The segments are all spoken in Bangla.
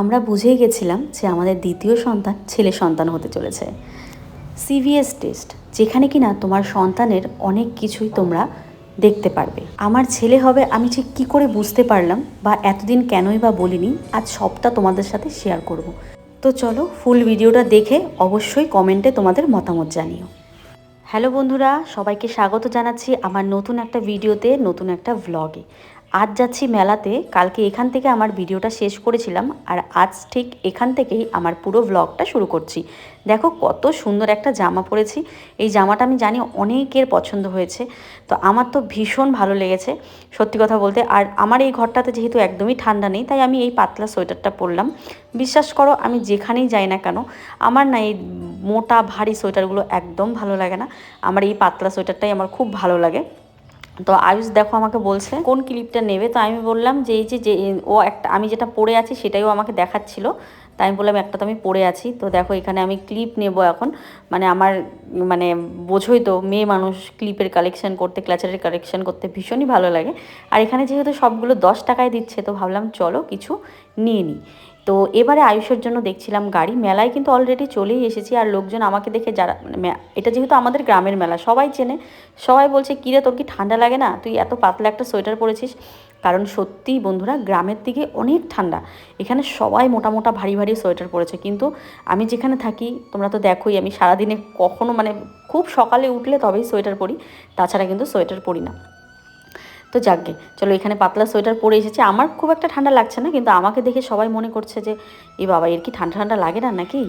আমরা গেছিলাম যে আমাদের দ্বিতীয় সন্তান ছেলে সন্তান হতে চলেছে। সিভিএস টেস্ট যেখানে কিনা তোমার সন্তানের অনেক কিছুই তোমরা দেখতে পারবে। আমার ছেলে হবে, আমি ঠিক কী করে বুঝতে পারলাম বা এতদিন কেনই বা বলিনি, আজ সবটা তোমাদের সাথে শেয়ার করব। তো চলো ফুল ভিডিওটা দেখে অবশ্যই কমেন্টে তোমাদের মতামত জানিও। হ্যালো বন্ধুরা, সবাইকে স্বাগত জানাচ্ছি আমার নতুন একটা ভিডিওতে, নতুন একটা ভ্লগে আজ যাচ্ছি মেলাতে, কালকে এখান থেকে আমার ভিডিওটা শেষ করেছিলাম আর আজ ঠিক এখান থেকেই আমার পুরো ভ্লগটা শুরু করছি। দেখো কত সুন্দর একটা জামা পরেছি। এই জামাটা আমি জানি অনেকের পছন্দ হয়েছে, তো আমার তো ভীষণ ভালো লেগেছে। সত্যি কথা বলতে, আর আমার এই ঘরটাতে যেহেতু একদমই ঠান্ডা নেই, তাই আমি এই পাতলা সোয়েটারটা পরলাম। বিশ্বাস করো, আমি যেখানেই যাই না কেন, আমার না এই মোটা, ভারী সোয়েটারগুলো একদম ভালো লাগে না। আমার এই পাতলা সোয়েটারটাই আমার খুব ভালো লাগে। তো আয়ুষ দেখো আমাকে বলছে, কোন ক্লিপটা নেবে? তো আমি বললাম যে, এই যে ও একটা, আমি যেটা পরে আছি সেটাইও আমাকে দেখাচ্ছিল। তাই আমি বললাম, একটা তো আমি পড়ে আছি। তো দেখো, এখানে আমি ক্লিপ নেব এখন। মানে আমার মানে বোঝোই তো, মেয়ে মানুষ ক্লিপের কালেকশন করতে, ক্লাচারের কালেকশন করতে ভীষণই ভালো লাগে। আর এখানে যেহেতু সবগুলো দশ টাকায় দিচ্ছে, তো ভাবলাম চলো কিছু নিয়ে নিই। তো এবারে আয়ুষের জন্য দেখছিলাম গাড়ি, মেলায় কিন্তু অলরেডি চলেই এসেছি আর লোকজন আমাকে দেখে যারা মানে এটা যেহেতু আমাদের গ্রামের মেলা, সবাই চেনে, সবাই বলছে কিরে তোর কি ঠান্ডা লাগে না? তুই এত পাতলা একটা সোয়েটার পরেছিস? কারণ সত্যিই বন্ধুরা, গ্রামের দিকে অনেক ঠান্ডা, এখানে সবাই মোটা মোটা ভারী ভারী সোয়েটার পরেছে। কিন্তু আমি যেখানে থাকি, তোমরা তো দেখোই, আমি সারাদিনে কখনো মানে খুব সকালে উঠলে তবেই সোয়েটার পরি, তাছাড়া কিন্তু সোয়েটার পরি না। তো যাকগে। চলো এখানে পাতলা সোয়েটার পরে এসেছে। আমার খুব একটা ঠান্ডা লাগছে না, কিন্তু আমাকে দেখে সবাই মনে করছে যে, এ বাবা, এর কি ঠান্ডা ঠান্ডা লাগে না নাকি?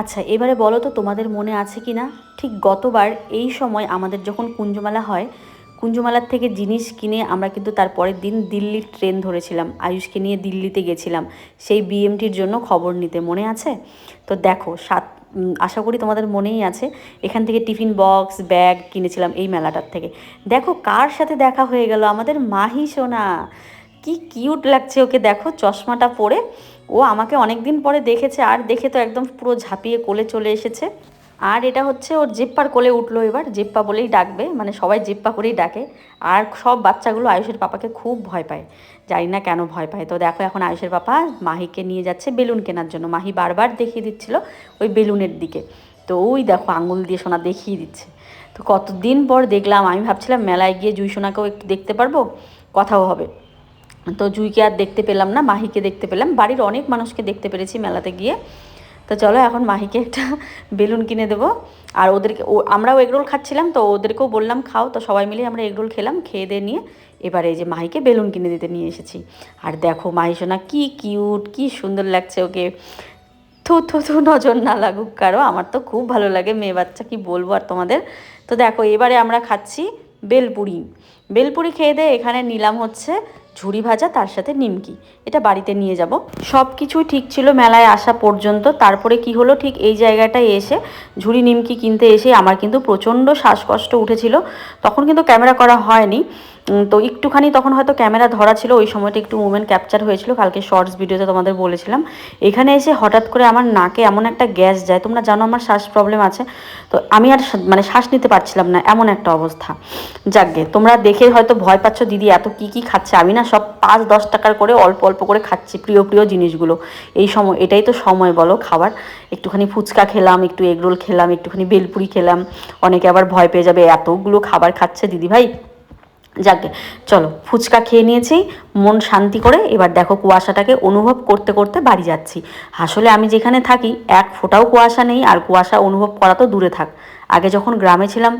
আচ্ছা এবারে বলো তো তোমাদের মনে আছে কি না ঠিক গতবার এই সময় আমাদের যখন কুঞ্জমেলা হয়, কুঞ্জমেলার থেকে জিনিস কিনে আমরা কিন্তু তার পরের দিন দিল্লির ট্রেন ধরেছিলাম। আয়ুষকে নিয়ে দিল্লিতে গেছিলাম। সেই বিএমটির জন্য খবর নিতে, মনে আছে? তো দেখো, সাত আশা করি তোমাদের মনেই আছে। এখান থেকে টিফিন বক্স, ব্যাগ কিনেছিলাম এই মেলাটার থেকে। দেখো কার সাথে দেখা হয়ে গেল? আমাদের মাহি সোনা। কি কিউট লাগছে ওকে। দেখো চশমাটা পরে। ও আমাকে অনেক দিন পরে দেখেছে। আর দেখে তো একদম পুরো ঝাঁপিয়ে কোলে চলে এসেছে। আর এটা হচ্ছে ওর জেপ্পার কোলে উঠল এবার। জেপ্পা বলেই ডাকবে। মানে সবাই জেপ্পা করেই ডাকে। আর সব বাচ্চাগুলো আয়ুষের পাপাকে খুব ভয় পায়। জানি না কেন ভয় পায়। তো দেখো এখন আয়ুষের বাবা মাহিকে নিয়ে যাচ্ছে বেলুন কেনার জন্য। মাহি বারবার দেখিয়ে দিচ্ছিল ওই বেলুনের দিকে। তো ওই দেখো আঙুল দিয়ে সোনা দেখিয়ে দিচ্ছে। তো কতদিন পর দেখলাম, আমি ভাবছিলাম মেলায় গিয়ে জুই সোনাকেও একটু দেখতে পারব, কথাও হবে। তো জুইকে আর দেখতে পেলাম না, মাহিকে দেখতে পেলাম। বাড়ির অনেক মানুষকে দেখতে পেরেছি মেলাতে গিয়ে। তো চলো এখন মাহিকে একটা বেলুন কিনে দেবো। আর ওদেরকে ও আমরাও এগরোল খাচ্ছিলাম, তো ওদেরকেও বললাম খাও, তো সবাই মিলে আমরা এগরোল খেলাম, খেয়ে দিয়ে নিয়ে এবারে এই যে মাহিকে বেলুন কিনে দিতে নিয়ে এসেছি। আর দেখো মাহি সোনা কী কিউট কী সুন্দর লাগছে ওকে। থু থু থু, নজর না লাগুক কারও, আমার তো খুব ভালো লাগে মেয়ে বাচ্চা, কি বলব আর তোমাদের। তো দেখো এবারে আমরা খাচ্ছি বেলপুরি। বেলপুরি খেয়ে দিয়ে এখানে নিলাম হচ্ছে ঝুড়ি ভাজা, তার সাথে নিমকি। এটা বাড়িতে নিয়ে যাব। সব কিছুই ঠিক ছিল মেলায় আসা পর্যন্ত। তারপরে কি হলো? ঠিক এই জায়গাটায় এসে ঝুড়ি, নিমকি কিনতে এসে আমার কিন্তু প্রচণ্ড শ্বাসকষ্ট উঠেছিল। তখন কিন্তু ক্যামেরা করা হয়নি। তো একটুখানি তখন হয়তো ক্যামেরা ধরা ছিল, ওই সময়টা একটু মুভমেন্ট ক্যাপচার হয়েছিল, কালকে শর্টস ভিডিওতে তোমাদের বলেছিলাম। এখানে এসে হঠাৎ করে আমার নাকে এমন একটা গ্যাস যায়, তোমরা জানো আমার শ্বাস প্রবলেম আছে, তো আমি আর মানে শ্বাস নিতে পারছিলাম না, এমন একটা অবস্থা। যাকগে, তোমরা দেখে হয়তো ভয় পাচ্ছ, দিদি, এত কি কি খাচ্ছে? আমি না সব পাঁচ দশ টাকার করে অল্প অল্প করে খাচ্ছি, প্রিয় প্রিয় জিনিসগুলো। এই সময়, এটাই তো সময় বলো, খাবার। একটুখানি ফুচকা খেলাম, একটু এগরোল খেলাম, একটুখানি বেলপুরি খেলাম, অনেকে আবার ভয় পেয়ে যাবে, এতগুলো খাবার খাচ্ছে দিদি ভাই? যাকে চলো, ফুচকা খেয়ে নিয়েছি, মন শান্তি করে, এবার দেখো কুয়াশাটাকে অনুভব করতে করতে বাড়ি যাচ্ছি। আসলে আমি যেখানে থাকি, এক ফোঁটাও কুয়াশা নেই, আর কুয়াশা অনুভব করা তো দূরে থাক। আগে যখন গ্রামে ছিলাম,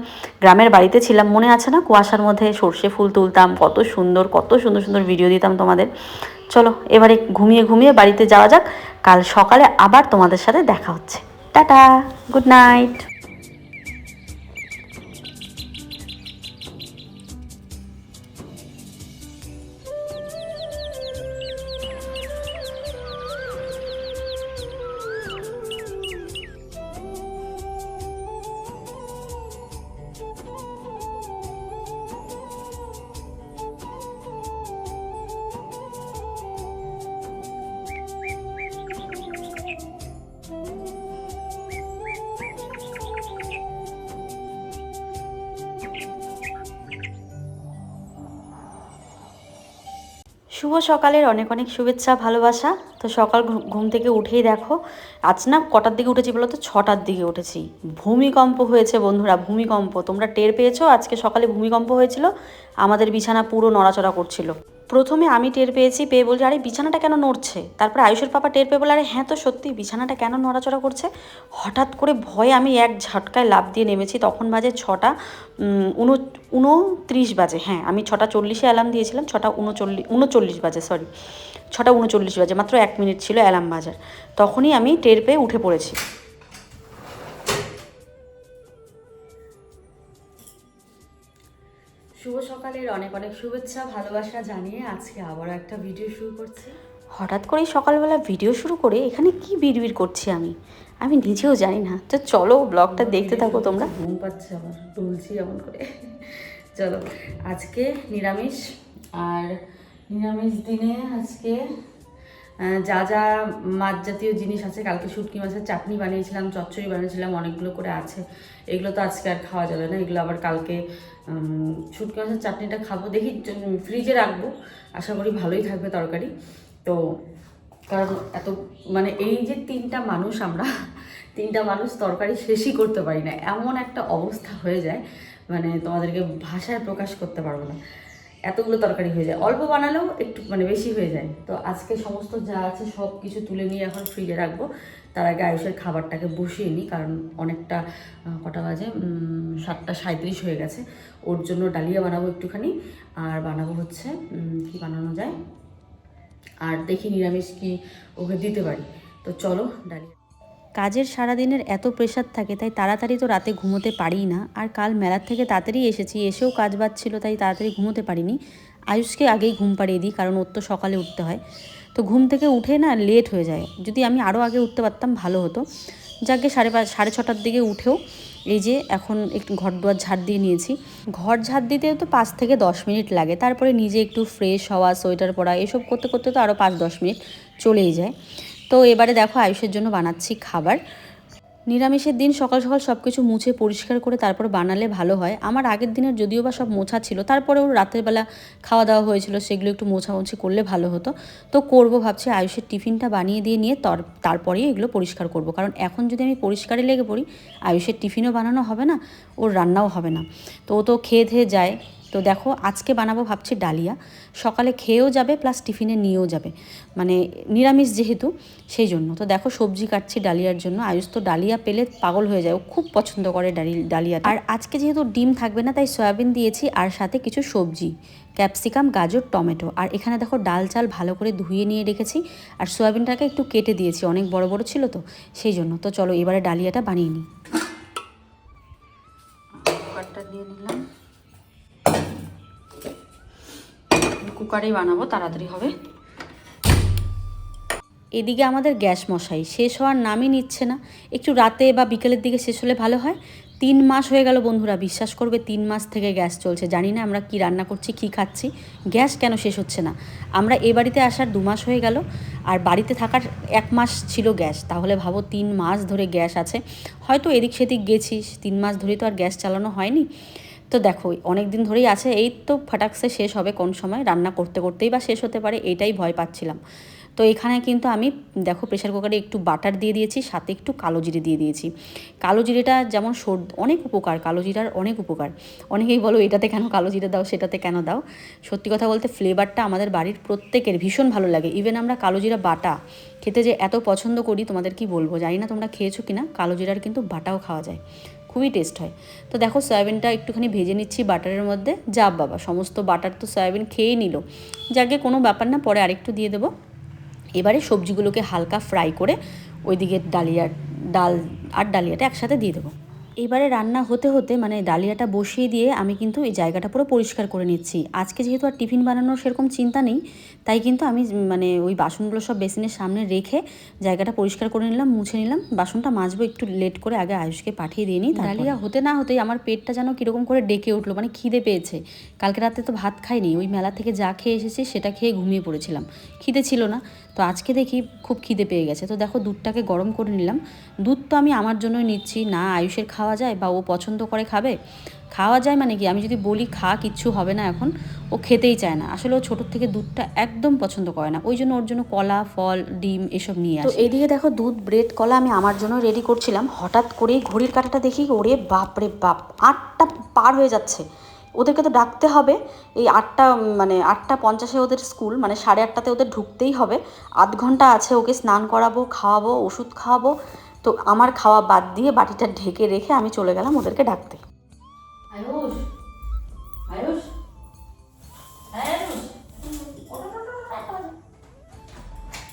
গ্রামের বাড়িতে ছিলাম, মনে আছে না কুয়াশার মধ্যে সর্ষে ফুল তুলতাম, কত সুন্দর কত সুন্দর সুন্দর ভিডিও দিতাম তোমাদের? চলো, এবারে ঘুমিয়ে ঘুমিয়ে বাড়িতে যাওয়া যাক, কাল সকালে আবার তোমাদের সাথে দেখা হচ্ছে। টাটা গুড নাইট শুভ সকালের অনেক অনেক শুভেচ্ছা, ভালোবাসা। তো সকাল ঘুম থেকে উঠেই দেখো, আজ না কটার দিকে উঠেছি বলো তো ছটার দিকে উঠেছি। ভূমিকম্প হয়েছে বন্ধুরা, ভূমিকম্প। তোমরা টের পেয়েছ? আজকে সকালে ভূমিকম্প হয়েছিল, আমাদের বিছানা পুরো নড়াচড়া করছিল। প্রথমে আমি টের পেয়েছি, পেয়ে বলছি, আরে, বিছানাটা কেন নড়ছে? তারপরে আয়ুষের পাপা টের পেয়ে বলে, আরে হ্যাঁ তো, সত্যি, বিছানাটা কেন নড়াচড়া করছে? হঠাৎ করে ভয়ে আমি এক ঝটকায় লাফ দিয়ে নেমেছি। তখন বাজে ছটা উনো, উনত্রিশ বাজে হ্যাঁ আমি ছটা চল্লিশে অ্যালার্ম দিয়েছিলাম, ছটা উনচল্লিশ উনচল্লিশ বাজে সরি ছটা উনচল্লিশ বাজে, মাত্র এক মিনিট ছিল অ্যালার্ম বাজার। তখনই আমি টের পেয়ে উঠে পড়েছি। সকালের অনেক অনেক শুভেচ্ছা ভালোবাসা জানিয়ে আজকে আবারও একটা ভিডিও শুরু করছি। হঠাৎ করেই সকালবেলা ভিডিও শুরু করে এখানে কি বিড়বিড় করছি আমি? আমি নিজেও জানি না। তো চলো ব্লগটা দেখতে থাকো তোমরা। ঘুম পাচ্ছে আমার তুলছি এমন করে। চলো আজকে নিরামিষ আর নিরামিষ দিনে আজকে যা যা মাছ জাতীয় জিনিস আছে, কালকে শুটকি মাছের চাটনি বানিয়েছিলাম, চচ্চড়ি বানিয়েছিলাম, অনেকগুলো করে আছে। এগুলো তো আজকে আর খাওয়া যাবে না, এগুলো আবার কালকে শুটকি মাছের চাটনিটা খাব। দেখি ফ্রিজে রাখব। আশা করি ভালোই থাকবে তরকারি। তো, কারণ এত মানে এই যে তিনটা মানুষ আমরা, তিনটা মানুষ তরকারি শেষই করতে পারি না। এমন একটা অবস্থা হয়ে যায় মানে তোমাদেরকে ভাষায় প্রকাশ করতে পারব না। এতগুলো তরকারি হয়ে যায়। অল্প বানালেও একটু মানে বেশি হয়ে যায়। তো আজকে সমস্ত যা আছে সব কিছু তুলে নিয়ে এখন ফ্রিজে রাখব। তার আগে আয়ুষের খাবারটাকে বসিয়ে নিই, কারণ অনেকটা কটা বাজে? সাতটা সাঁত্রিশ হয়ে গেছে। ওর জন্য ডালিয়া বানাবো একটুখানি। আর বানাবো হচ্ছে কি বানানো যায়? আর দেখি নিরামিষ কি ওকে দিতে পারি। তো চলো, ডালিয়া কাজের সারাদিনের এত প্রেশার থাকে, তাই তাড়াতাড়ি তো রাতে ঘুমোতে পারি না। আর কাল মেলার থেকে তাড়াতাড়ি এসেছি, এসেও কাজ ছিল, তাই তাড়াতাড়ি ঘুমোতে পারিনি। আয়ুষকে আগেই ঘুম পাড়িয়ে দিই, কারণ ওর তো সকালে উঠতে হয়। তো ঘুম থেকে উঠে না লেট হয়ে যায়। যদি আমি আরও আগে উঠতে পারতাম, ভালো হতো। যাকে সাড়ে পাঁচ, সাড়ে ছটার দিকে উঠেও এই যে এখন একটু ঘর দুয়ার ঝাড় দিয়ে নিয়েছি। ঘর ঝাড় দিতে তো পাঁচ থেকে দশ মিনিট লাগে। তারপরে নিজে একটু ফ্রেশ হওয়া, সোয়েটার পরা, এসব করতে করতে তো আরও পাঁচ দশ মিনিট চলেই যায়। তো এবারে দেখো আয়ুষের জন্য বানাচ্ছি খাবার। নিরামিষের দিন সকাল সকাল সব কিছু মুছে পরিষ্কার করে তারপর বানালে ভালো হয়। আমার আগের দিনের যদিও বা সব মোছা ছিল, তারপরেও রাতের বেলা খাওয়া দাওয়া হয়েছিল, সেগুলো একটু মোছামুছি করলে ভালো হতো। তো করব ভাবছি আয়ুষের টিফিনটা বানিয়ে দিয়ে নিয়ে তর তারপরেই এগুলো পরিষ্কার করব। কারণ এখন যদি আমি পরিষ্কারে লেগে পড়ি, আয়ুষের টিফিনও বানানো হবে না, ওর রান্নাও হবে না। তো ও তো খেয়ে খেয়ে যায়। তো দেখো, আজকে বানাবো ভাবছি ডালিয়া। সকালে খেয়েও যাবে প্লাস টিফিনে নিয়েও যাবে। মানে নিরামিষ যেহেতু, সেই জন্য। তো দেখো, সবজি কাটছি ডালিয়ার জন্য। আয়ুষ তো ডালিয়া পেলে পাগল হয়ে যায়। ও খুব পছন্দ করে ডালি ডালিয়া আর আজকে যেহেতু ডিম থাকবে না, তাই সয়াবিন দিয়েছি, আর সাথে কিছু সবজি। ক্যাপসিকাম, গাজর, টমেটো। আর এখানে দেখো, ডাল চাল ভালো করে ধুয়ে নিয়ে রেখেছি। আর সয়াবিনটাকে একটু কেটে দিয়েছি। অনেক বড় বড় ছিল তো, সেই জন্য। তো চলো, এবারে ডালিয়াটা বানিয়ে নিই। কুকারেই বানাবো, তাড়াতাড়ি হবে। এদিকে আমাদের গ্যাস মশাই, শেষ হওয়ার নামই নিচ্ছে না। একটু রাতে বা বিকেলের দিকে শেষ হলে ভালো হয়। তিন মাস হয়ে গেল বন্ধুরা, বিশ্বাস করবে তিন মাস থেকে গ্যাস চলছে। জানি না আমরা কি রান্না করছি, কি খাচ্ছি। গ্যাস কেন শেষ হচ্ছে না? আমরা এ বাড়িতে আসার দু মাস হয়ে গেল, আর বাড়িতে থাকার এক মাস ছিল গ্যাস। তাহলে ভাবো তিন মাস ধরে গ্যাস আছে। হয়তো এদিক সেদিক গেছিস, তিন মাস ধরে তো আর গ্যাস চালানো হয়নি। তো দেখো, অনেক দিন ধরেই আছে, এই তো ফাটাকসে শেষ হবে কোন সময়? রান্না করতে করতেই বা শেষ হতে পারে, এটাই ভয় পাচ্ছিলাম। তো এখানে কিন্তু আমি, দেখো প্রেশার কুকারে একটু বাটার দিয়ে দিয়েছি, সাথে একটু কালো জিরে দিয়ে দিয়েছি। কালো জিরেটা যেমন সর, অনেক উপকার, কালো জিরার অনেক উপকার। অনেকেই বলো, এটাতে কেন কালো জিরে দাও, সেটাতে কেন দাও? সত্যি কথা বলতে ফ্লেভারটা আমাদের বাড়ির প্রত্যেকের ভীষণ ভালো লাগে। ইভেন আমরা কালো জিরা বাটা খেতে যে এত পছন্দ করি, তোমাদের কি বলব? জানি না তোমরা খেয়েছো কি না কালো জিরার কিন্তু বাটাও খাওয়া যায়। খুবই টেস্ট হয়। তো দেখো সয়াবিনটা একটুখানি ভেজে নিচ্ছি বাটারের মধ্যে। যা বাবা, সমস্ত বাটার তো সয়াবিন খেয়েই নিল। যাকে কোনো ব্যাপার না, পরে আরেকটু দিয়ে দেবো। এবারে সবজিগুলোকে হালকা ফ্রাই করে ওইদিকে ডালিয়া ডাল আর ডালিয়াটা একসাথে দিয়ে দেবো। এবারে রান্না হতে হতে মানে ডালিয়াটা বসিয়ে দিয়ে আমি কিন্তু এই জায়গাটা পুরো পরিষ্কার করে নিচ্ছি। আজকে যেহেতু আর টিফিন বানানোর সেরকম চিন্তা নেই, তাই কিন্তু আমি মানে ওই বাসনগুলো সব বেসিনের সামনে রেখে জায়গাটা পরিষ্কার করে নিলাম, মুছে নিলাম। বাসনটা মাজবো, একটু লেট করে আগে আয়ুষকে পাঠিয়ে দিয়ে নিই ডালিয়া হতে না হতেই আমার পেটটা যেন কীরকম করে ডেকে উঠল মানে খিদে পেয়েছে। কালকে রাতে তো ভাত খাইনি, ওই মেলা থেকে যা খেয়ে এসেছি সেটা খেয়ে ঘুমিয়ে পড়েছিলাম। খিদে ছিল না, তো আজকে দেখি খুব খিদে পেয়ে গেছে। তো দেখো দুধটাকে গরম করে নিলাম। দুধ তো আমি আমার জন্যই নিচ্ছি, না আয়ুষের খাওয়া খাওয়া যায় বা ও পছন্দ করে খাবে খাওয়া যায় মানে কি? আমি যদি বলি খা কিচ্ছু হবে না এখন ও খেতেই চায় না। আসলে ও ছোটোর থেকে দুধটা একদম পছন্দ করে না। ওই জন্য ওর জন্য কলা ফল ডিম এসব নিয়ে আসে। তো এইদিকে দেখো দুধ ব্রেড কলা আমি আমার জন্য রেডি করছিলাম। হঠাৎ করেই ঘড়ির কাঁটাটা দেখি ওরে বাপ রে বাপ আটটা পার হয়ে যাচ্ছে। ওদেরকে তো ডাকতে হবে। এই আটটা মানে আটটা পঞ্চাশে ওদের স্কুল মানে সাড়ে আটটাতে ওদের ঢুকতেই হবে। আধ ঘণ্টা আছে ওকে স্নান করাবো খাওয়াবো ওষুধ খাওয়াবো। তো আমার খাওয়া বাদ দিয়ে বাটিটা ঢেকে রেখে আমি চলে গেলাম ওদেরকে ডাকতে। আয়ুষ আয়ুষ আয়ুষ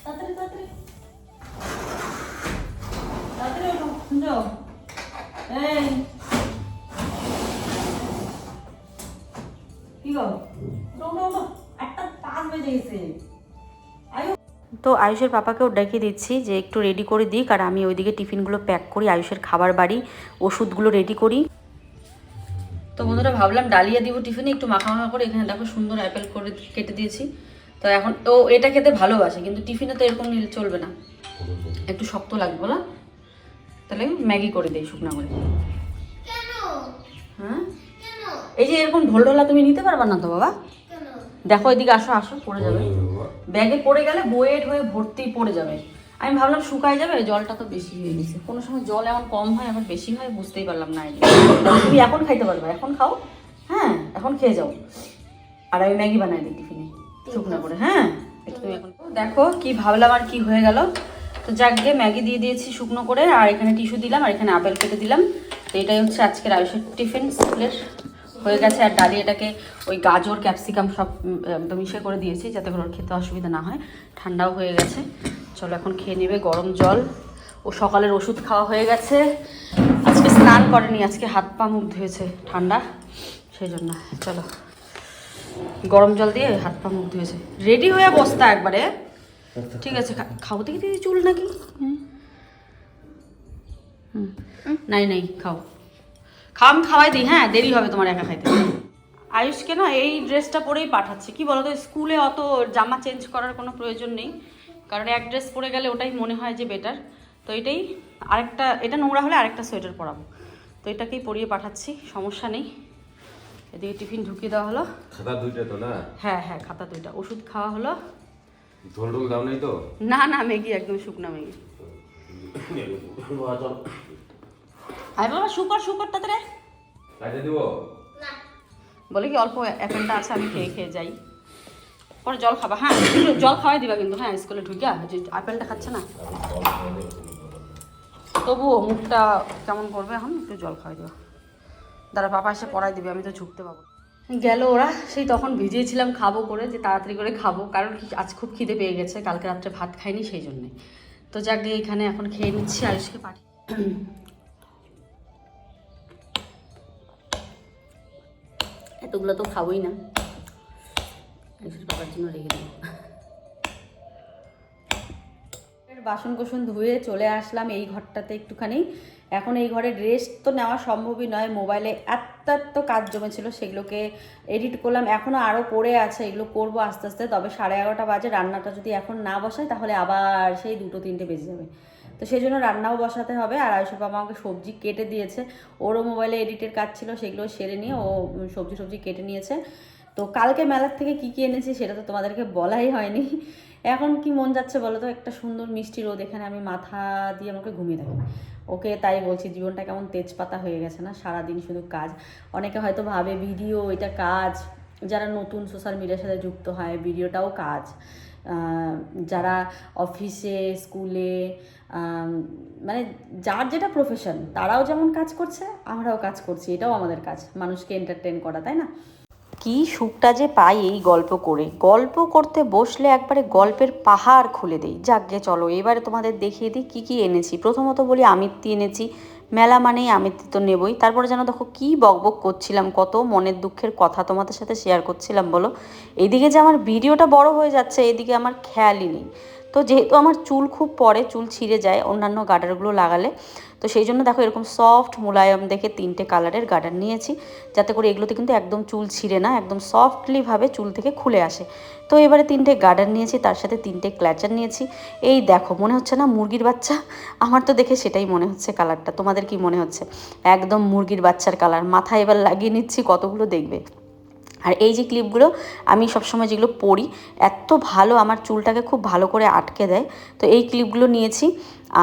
তাড়াতাড়ি তাড়াতাড়ি। তাড়াতাড়ি ওঠো যাও এই। কি গো? ওঠো ওঠো একটা পাঁচ বেজে গেছে। তো আয়ুষের পাপাকেও ডেকে দিচ্ছি যে একটু রেডি করে দিক আর আমি ওইদিকে টিফিনগুলো প্যাক করি আয়ুষের খাবার বাড়ি ওষুধগুলো রেডি করি। তো বন্ধুরা ভাবলাম ডালিয়া দিব টিফিনে একটু মাখা মাখা করে এখানে দেখো সুন্দর অ্যাপেল করে কেটে দিয়েছি। তো এখন ও এটা খেতে ভালোবাসে কিন্তু টিফিনে তো এরকম নিলে চলবে না। একটু শক্ত লাগবে না তাহলে ম্যাগি করে দিই শুকনা করে। হ্যাঁ? এই যে এরকম ঢোল ঢোলা তুমি নিতে পারবা না তো বাবা? দেখো এদিকে আসো আসো, পড়ে যাবে। ব্যাগে পড়ে গেলে বইয়ের হয়ে ভর্তি পড়ে যাবে। আমি ভাবলাম শুকায় যাবে, জলটা তো বেশি হয়ে গেছে। কোনো সময় জল এমন কম হয় আবার বেশি হয়, বুঝতেই পারলাম না। তুমি এখন খাইতে পারবে, এখন খাও। হ্যাঁ এখন খেয়ে যাও। আর আমি ম্যাগি বানাই দিই টিফিনে, শুকনো করে। হ্যাঁ তুমি এখন দেখো কি ভাবলাম আর কি হয়ে গেল। তো যাক গিয়ে ম্যাগি দিয়ে দিয়েছি শুকনো করে, আর এখানে টিস্যু দিলাম, আর এখানে আপেল কেটে দিলাম। তো এটাই হচ্ছে আজকের আয়ুষের টিফিন স্কুলের হয়ে গেছে আর ডালি এটাকে ওই গাজর, ক্যাপসিকাম সব একদম ইসে করে দিয়েছি যাতে করে খেতে অসুবিধা না হয়। ঠান্ডাও হয়ে গেছে। চলো এখন খেয়ে নেবে গরম জল। ও সকালের ওষুধ খাওয়া হয়ে গেছে। আজকে স্নান করেনি, আজকে হাত পা মুখ ধুয়েছে ঠান্ডা। সেই জন্য, চলো। গরম জল দিয়ে হাত পা মুখ ধুয়েছে। রেডি হয়ে বসতা একবারে। ঠিক আছে খাও দেখি চুল নাকি। হুম। নাই নাই, খাও। খাও আমি খাওয়াই দিই হ্যাঁ দেরি হবে তোমার একা খাইতে। আয়ুষকে না এই ড্রেসটা পরেই পাঠাচ্ছে। কি বলতো স্কুলে অত জামা চেঞ্জ করার কোনো প্রয়োজন নেই। কারণ এক ড্রেস পরে গেলে ওটাই মনে হয় যে বেটার তো এটাই আরেকটা এটা নোংরা হলে আরেকটা সোয়েটার পরাবো। তো এটাকেই পরিয়ে পাঠাচ্ছি সমস্যা নেই। এদিকে টিফিন ঢুকিয়ে দেওয়া হলো। খাতা দুইটা তো না? হ্যাঁ হ্যাঁ খাতা দুইটা। ওষুধ খাওয়া হলো। ঝোল টোল দাও নাই তো? না না ম্যাগি একদম শুকনা ম্যাগি। আয় বাবা শুকর শুকর তাড়াতাড়ি। কাজে দিব? না। বলে কি অল্প অ্যাপেলটা আছে আমি খেয়ে খেয়ে যাই। পরে জল খাবা হ্যাঁ একটু জল খাওয়াই দিবা কিন্তু হ্যাঁ স্কুলে ঢুকিয়া যে আপেলটা খাচ্ছে না। তবুও মুখটা কেমন করবে এখন? একটু জল খাওয়াই দিবা। দাদা পাপা এসে পড়াই দিবে আমি তো ঝুঁকতে পাবো। গেল ওরা সেই তখন ভিজিয়েছিলাম খাব করে যে তাড়াতাড়ি করে খাব কারণ কি আজ খুব খিদে পেয়ে গেছে কালকে রাত্রে ভাত খাইনি সেই জন্যে। তো যাক গিয়ে এখানে এখন খেয়ে নিচ্ছি আয়ুষকে পাঠিয়ে এতগুলো তো খাবোই না। বাসন কোসন ধুয়ে চলে আসলাম এই ঘরটাতে একটুখানি। এখন এই ঘরে রেস্ট তো নেওয়া সম্ভবই নয়, মোবাইলে এত এত কাজ জমেছিল সেগুলোকে এডিট করলাম। এখনও আরও পড়ে আছে, এগুলো করব আস্তে আস্তে। তবে সাড়ে এগারোটা বাজে, রান্নাটা যদি এখন না বসাই তাহলে আবার সেই দুটো তিনটে বেজে যাবে। তো সেই জন্য রান্নাও বসাতে হবে। আর আয়ুষের বাবা আমাকে সবজি কেটে দিয়েছে। ওরও মোবাইলে এডিটের কাজ ছিল, সেগুলো সেরে নিয়ে ও সবজি সবজি কেটে নিয়েছে। তো কালকে মেলার থেকে কি কি এনেছি সেটা তো তোমাদেরকে বলাই হয়নি। এখন কি মন যাচ্ছে বলো তো? একটা সুন্দর মিষ্টি রোদ এখানে আমি মাথা দিয়ে আমাকে ঘুমিয়ে থাকি। ওকে তাই বলছি, জীবনটা কেমন তেজপাতা হয়ে গেছে না? সারাদিন শুধু কাজ। অনেকে হয়তো ভাবে ভিডিও এটা কাজ। যারা নতুন সোশ্যাল মিডিয়ার সাথে যুক্ত হয় ভিডিওটাও কাজ। যারা অফিসে স্কুলে মানে যার যেটা প্রফেশন তারাও যেমন কাজ করছে, আমরাও কাজ করছি, এটাও আমাদের কাজ, মানুষকে এন্টারটেন করা, তাই না? কি সুখটা যে পাই এই গল্প করে। গল্প করতে বসলে একবারে গল্পের পাহাড় খুলে দেই। যাকগে চলো, এবারে তোমাদের দেখিয়ে দিই কী কী এনেছি। প্রথমত বলি আমিত্তি এনেছি। মেলা মানেই আমিত্তি তো নেবই। তারপরে যেন দেখো কী বকবক করছিলাম, কত মনের দুঃখের কথা তোমাদের সাথে শেয়ার করছিলাম, বলো? এদিকে যে আমার ভিডিওটা বড় হয়ে যাচ্ছে এদিকে আমার খেয়ালই নেই। তো যেহেতু আমার চুল খুব পড়ে চুল ছিঁড়ে যায়, অন্যান্য গার্ডারগুলো লাগালে, তো সেই জন্য দেখো এরকম সফট মোলায়ম দেখে তিনটে কালারের গার্ডার নিয়েছি, যাতে করে এগুলোতে কিন্তু একদম চুল ছিঁড়ে না, একদম সফটলিভাবে চুল থেকে খুলে আসে। তো এবারে তিনটে গার্ডার নিয়েছি, তার সাথে তিনটে ক্ল্যাচার নিয়েছি। এই দেখো, মনে হচ্ছে না মুরগির বাচ্চা? আমার তো দেখে সেটাই মনে হচ্ছে কালারটা তোমাদের কি মনে হচ্ছে? একদম মুরগির বাচ্চার কালার মাথায় এবার লাগিয়ে নিচ্ছি, কতগুলো দেখবে? আর এই যে ক্লিপগুলো আমি সবসময় যেগুলো পড়ি, এত ভালো আমার চুলটাকে খুব ভালো করে আটকে দেয়। তো এই ক্লিপগুলো নিয়েছি।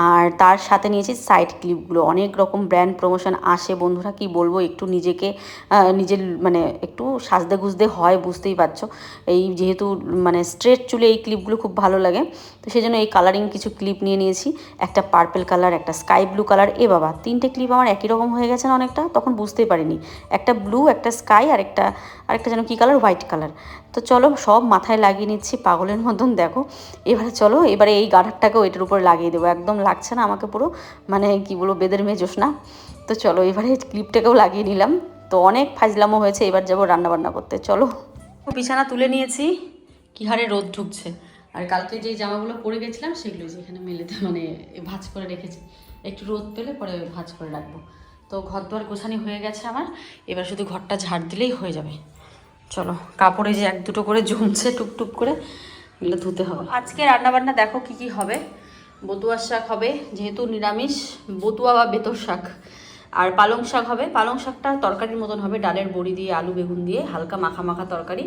আর তার সাথে নিয়েছি সাইড ক্লিপগুলো অনেক রকম ব্র্যান্ড প্রমোশন আসে। বন্ধুরা, কি বলব? একটু নিজেকে নিজের মানে একটু সাজদে গুজদে হয়, বুঝতেই পারছ? এই যেহেতু মানে স্ট্রেট চুলে এই ক্লিপগুলো খুব ভালো লাগে। তো সেই জন্য এই কালারিং কিছু ক্লিপ নিয়ে নিয়েছি। একটা পার্পেল কালার একটা স্কাই ব্লু কালার এ বাবা, তিনটে ক্লিপ আমার একই রকম হয়ে গেছে না অনেকটা? তখন বুঝতেই পারিনি। একটা ব্লু একটা স্কাই আর একটা, আরেকটা যেন কী কালার হোয়াইট কালার তো চলো সব মাথায় লাগিয়ে নিচ্ছি, পাগলের মতন দেখো। এবারে চলো, এবারে এই গাঢ়ারটাকেও এটার উপর লাগিয়ে দেবো। একদম লাগছে না আমাকে পুরো মানে কি বলব, বেদের মেজোস না। তো চলো, এবারে ক্লিপটাকেও লাগিয়ে নিলাম। তো অনেক ফাজলামো হয়েছে, এবার যাব রান্নাবান্না করতে। চলো। বিছানা তুলে নিয়েছি, কি হারে রোদ ঢুকছে। আর কালকে যে জামাগুলো পরে গেছিলাম, সেগুলো যে এখানে মেলেতে মানে ভাঁজ করে রেখেছি। একটু রোদ পেলে পরে ভাঁজ করে রাখব। তো ঘর দুয়ার গোছানি হয়ে গেছে আমার। এবার শুধু ঘরটা ঝাড় দিলেই হয়ে যাবে। চলো, কাপড়ে যে এক দুটো করে জমছে টুকটুক করে, এগুলো ধুতে হবে। আজকে রান্নাবান্না দেখো কি কি হবে। বতুয়ার শাক হবে, যেহেতু নিরামিষ, বতুয়া বা বেতর শাক। আর পালং শাক হবে, পালং শাকটা তরকারির মতন হবে, ডালের বড়ি দিয়ে, আলু বেগুন দিয়ে, হালকা মাখা মাখা তরকারি।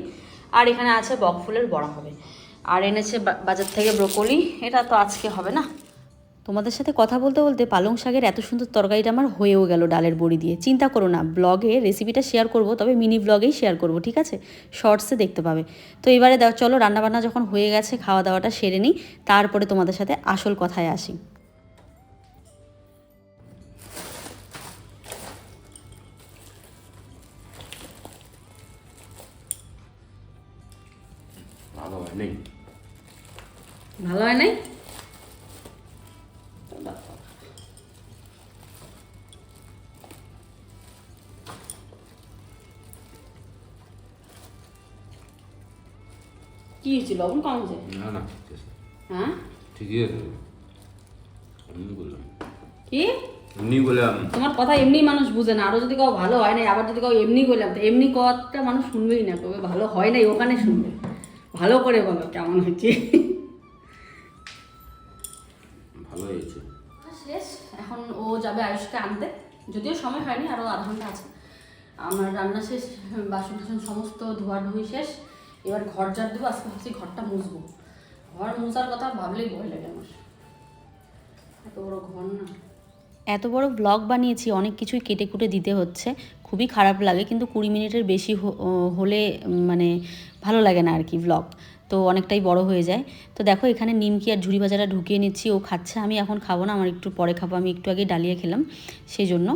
আর এখানে আছে বক ফুলের বড়া হবে। আর এনেছে বাজার থেকে ব্রোকলি, এটা তো আজকে হবে না? তোমাদের সাথে কথা বলতে বলতে পালং শাকের এত সুন্দর তরকারিটা আমার হয়েও গেল ডালের বড়ি দিয়ে। চিন্তা করো না ব্লগে রেসিপিটা শেয়ার করব তবে মিনি ব্লগেই শেয়ার করব ঠিক আছে? শর্টসে দেখতে পাবে। তো এবারে দাও চলো রান্নাবান্না যখন হয়ে গেছে খাওয়া দাওয়াটা সেরে নিই তারপরে তোমাদের সাথে আসল কথায় আসি। ভালো হয় নেই? ভালো হয় নাই? কি হয়েছে? লবণ কম হয়েছে? না না হ্যাঁ? ঠিকই আছে। এমনি বললাম। কি? এমনি বললাম। তোমার কথা এমনি মানুষ বুঝে না। আরও যদি কাউ ভালো হয় নাই আবার যদি কাউ এমনি করলাম তো এমনি কথাটা মানুষ শুনবেই না। তবে ভালো হয় নাই ওখানে শুনবে। ভালো করে বলো কেমন হচ্ছে ভালো হয়েছে। শেষ। এখন ও যাবে আয়ুষকে আনতে। যদিও সময় হয়নি আরও আধা ঘণ্টা আছে। আমার রান্না শেষ বাসন টাসন সমস্ত ধোয়া ধুই শেষ। এবার ঘর ঝাড় দেবো, আজকে ভাবছি ঘরটা মুছবো। ঘর মোছার কথা ভাবলেই ভয় লাগে আমার। এত বড় ঘর না। এত বড় ব্লগ বানিয়েছি, অনেক কিছুই কেটে কুটে দিতে হচ্ছে। খুবই খারাপ লাগে, কিন্তু কুড়ি মিনিটের বেশি হলে মানে ভালো লাগে না আর কি ব্লগ তো অনেকটাই বড় হয়ে যায়। তো দেখো এখানে নিমকি আর ঝুড়ি ভাজাটা ঢুকিয়ে নিচ্ছি ও খাচ্ছে আমি এখন খাব না আমার একটু পরে খাব আমি একটু আগে ডালিয়ে খেলাম সেই জন্য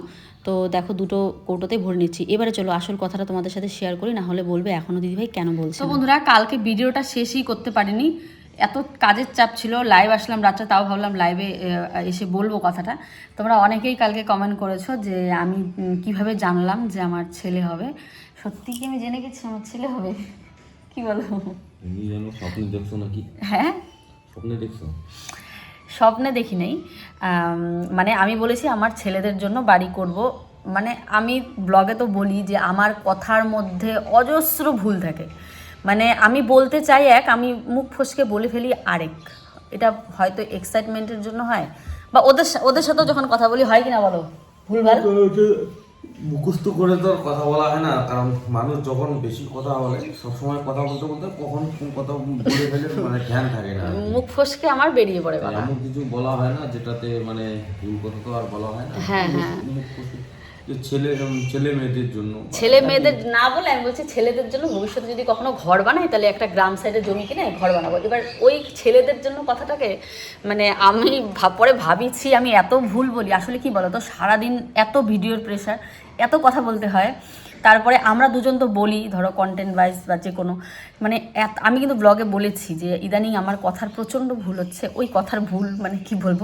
তো দেখো দুটো কৌটোতে ভরে নিচ্ছি। এবারে চলো আসল কথাটা তোমাদের সাথে শেয়ার করি না হলে বলবে এখনও দিদিভাই কেন বলছে তো বন্ধুরা কালকে ভিডিওটা শেষই করতে পারিনি এত কাজের চাপ ছিল লাইভ আসলাম রাত্রে তাও ভাবলাম লাইভে এসে বলব কথাটা। তোমরা অনেকেই কালকে কমেন্ট করেছ যে আমি কীভাবে জানলাম যে আমার ছেলে হবে? সত্যি কি আমি জেনে গেছি আমার ছেলে হবে? কি বলো? এমনি যেন স্বপ্নে দেখছ নাকি? হ্যাঁ? স্বপ্নে দেখছ? স্বপ্নে দেখি নেই। আম, মানে আমি বলেছি আমার ছেলেদের জন্য বাড়ি করব। মানে আমি ব্লগে তো বলি যে আমার কথার মধ্যে অজস্র ভুল থাকে। মানে আমি বলতে চাই এক আমি মুখ ফসকে বলে ফেলি আরেক। এটা হয়তো এক্সাইটমেন্টের জন্য হয়। বা ওদের সা- ওদের সাথেও যখন কথা বলি হয় কি না বলো? ভুলভাল? মুখস্থ করে তো আর কথা বলা হয় না কারণ মানুষ যখন বেশি কথা বলে সবসময় কথা বলতে বলতে কখন কোন কথা বলে ফেলে মানে ধ্যান থাকে না মুখ ফসকে আমার বেরিয়ে পড়ে কথা। এমন কিছু বলা হয় না যেটাতে মানে ভুল কথা তো আর বলা হয় না। হ্যাঁ, হ্যাঁ। যে ছেলে ছেলে মেয়েদের জন্য ছেলে মেয়েদের না বলে আমি বলছি ছেলেদের জন্য ভবিষ্যতে যদি কখনো ঘর বানাই তাহলে একটা গ্রাম সাইডে জমি কিনে ঘর বানাবো। এবার ওই ছেলেদের জন্য কথাটাকে মানে আমি ভাব- পরে ভাবিছি আমি এত ভুল বলি আসলে কি বলো তো সারাদিন এত ভিডিওর প্রেশার এত কথা বলতে হয়। তারপরে আমরা দুজন তো বলি ধরো কন্টেন্ট ওয়াইজ বা যে কোনো মানে আমি কিন্তু ব্লগে বলেছি যে ইদানিং আমার কথার প্রচণ্ড ভুল হচ্ছে ওই কথার ভুল মানে কি বলব?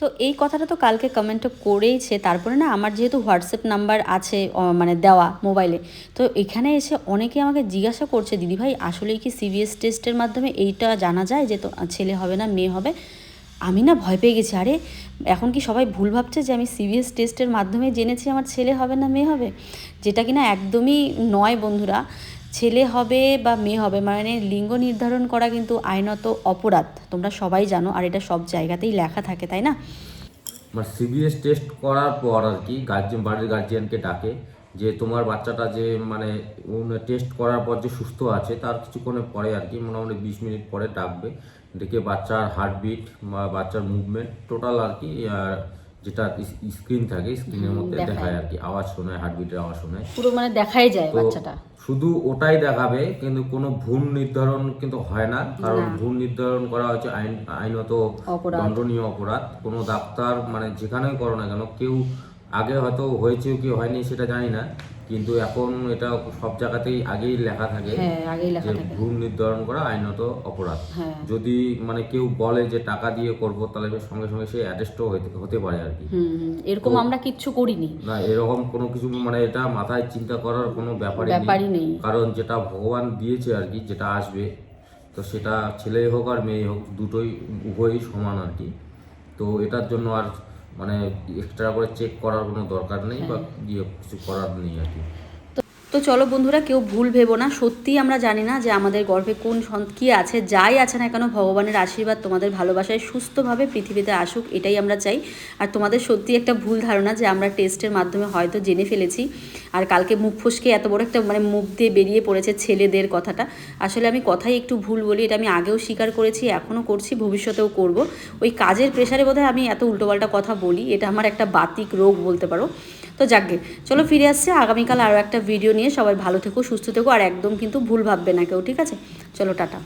তো এই কথাটা তো কালকে কমেন্ট করেইছে। তারপরে না আমার যেহেতু হোয়াটসঅ্যাপ নাম্বার আছে মানে দেওয়া মোবাইলে তো এখানে এসে অনেকে আমাকে জিজ্ঞাসা করছে দিদিভাই আসলেই কি সিবিএস টেস্টের মাধ্যমে এইটা জানা যায় যে তো, ছেলে হবে না, মেয়ে হবে? আমি না ভয় পেয়ে গেছি, আরে, এখন কি সবাই ভুল ভাবছে যে আমি সিবিএস টেস্টের মাধ্যমে জেনেছি আমার ছেলে হবে না, মেয়ে হবে? যেটা কিনা একদমই নয় বন্ধুরা। ছেলে হবে বা মেয়ে হবে মানে লিঙ্গ নির্ধারণ করা কিন্তু আইনত অপরাধ। তোমরা সবাই জানো আর এটা সব জায়গাতেই লেখা থাকে তাই না? মানে সিবিএস টেস্ট করার পর আর কি গার্জিয়ান বাড়ির গার্জিয়ানকে ডাকে যে তোমার বাচ্চাটা যে মানে টেস্ট করার পর যে সুস্থ আছে তার কিছুক্ষণের পরে আর কি মোটামুটি বিশ মিনিট পরে ডাকবে। ডেকে বাচ্চার হার্টবিট বা বাচ্চার মুভমেন্ট টোটাল আর কি যেটা স্ক্রিন থাকে স্ক্রিনের মধ্যে। দেখায়। আর কি আওয়াজ শোনায় হার্টবিটের আওয়াজ শোনায়। পুরো মানে দেখাই যায় বাচ্চাটা। শুধু ওটাই দেখাবে কিন্তু কোনো ভুল নির্ধারণ কিন্তু হয় না। কারণ ভুল নির্ধারণ করা হচ্ছে আইন আইনত। দণ্ডনীয় অপরাধ। কোনো ডাক্তার মানে যেখানেই করো না কেন কেউ আগে হয়তো হয়েছে কি হয়নি সেটা জানি না। কিন্তু এখন এটা সব জায়গাতেই আগেই লেখা থাকে হ্যাঁ যে ভুল নির্ধারণ করা আইনত অপরাধ। হ্যাঁ। যদি মানে কেউ বলে যে টাকা দিয়ে করব তাহলে সঙ্গে সঙ্গে সে অ্যারেস্টও হতে হতে পারে আর কি। এরকম আমরা কিচ্ছু করিনি। না এরকম কোনো কিছু মানে এটা মাথায় চিন্তা করার কোনো ব্যাপারই নেই। ব্যাপারই নেই। কারণ যেটা ভগবান দিয়েছে আর কি যেটা আসবে তো সেটা ছেলে হোক আর মেয়ে হোক দুটোই উভয়ই সমান আর কি। তো এটার জন্য আর মানে এক্সট্রা করে চেক করার কোনো দরকার নেই বা ইয়ে কিছু করার নেই আর কি। তো চলো বন্ধুরা, কেউ ভুল ভেবো না। সত্যিই আমরা জানি না যে আমাদের গর্ভে কোন কি আছে, যাই আছে না কেন, ভগবানের আশীর্বাদ তোমাদের ভালোবাসায় সুস্থভাবে পৃথিবীতে আসুক, এটাই আমরা চাই। আর তোমাদের সত্যি একটা ভুল ধারণা যে আমরা টেস্টের মাধ্যমে হয়তো জেনে ফেলেছি। আর কালকে মুখ ফসকে এত বড় একটা মানে মুখ দিয়ে বেরিয়ে পড়েছে ছেলেদের কথাটা। আসলে আমি কথাই একটু ভুল বলি, এটা আমি আগেও স্বীকার করেছি, এখনও করছি, ভবিষ্যতেও করব। ওই কাজের প্রেশারে বোধহয় আমি এত উল্টোপাল্টা কথা বলি, এটা আমার একটা বাতিক রোগ বলতে পারো। তো যাকগে চলো ফিরে আসছে, আগামীকাল আরও একটা ভিডিও নিয়ে সবাই ভালো থেকো, সুস্থ থেকো, আর একদম কিন্তু ভুল ভাববে না কেউ, ঠিক আছে? চলো, টাটা।